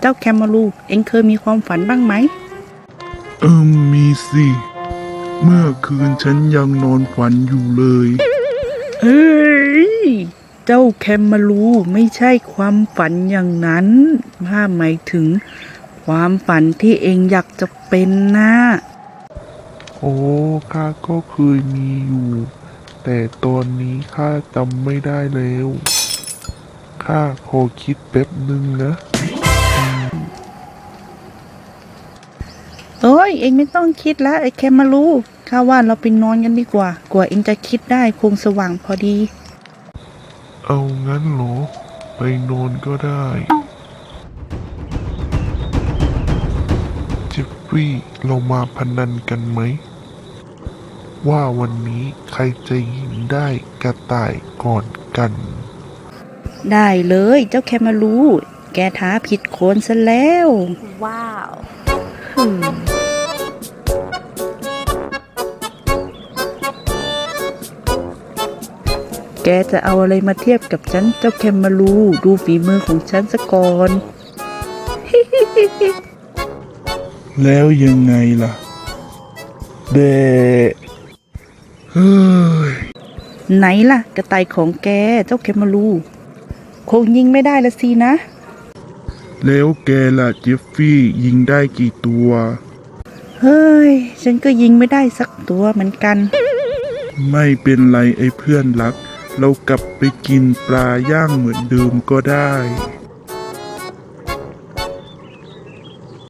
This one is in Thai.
เจ้าแคมมารูเอ็งเคยมีความฝันบ้างไหม เอิมมีสิ เมื่อคืนฉันยังนอนฝันอยู่เลย เฮ้ย เจ้าแคมมารูไม่ใช่ความฝันอย่างนั้นถ้าหมายถึง ความฝันที่เองอยากจะเป็นนะ โอ้ข้าก็เคยมีอยู่ แต่ตอนนี้ข้าจำไม่ได้แล้วข้าขอคิดแป๊บหนึ่งนะเอ้ย เองไม่ต้องคิดแล้วไอ้แคมมารูข้าว่าเราไปนอนกันดีกว่า กว่าเองจะคิดได้คงสว่างพอดี เอางั้นเหรอ ไปนอนก็ได้เจฟฟรีย์เรามาพนันกันไหม ว่าวันนี้ใครจะยิงได้กระต่ายก่อนกัน ได้เลยเจ้าแคมมารูแกท้าผิดคนซะแล้ว Wow. อืมแกจะเอาอะไรมาเทียบกับฉันเจ้าแคมมารูดูฝีมือของฉันซะก่อน แล้วยังไงล่ะ เดเฮ้ย ไหนล่ะ กระต่ายของแกเจ้าแคมมารูคงยิงไม่ได้ละสินะ แล้วแกล่ะเจฟฟี่ยิงได้กี่ตัว เฮ้ย ฉันก็ยิงไม่ได้สักตัวเหมือนกัน ไม่เป็นไรไอ้เพื่อนรัก เรากลับไปกินปลาย่างเหมือนเดิมก็ได้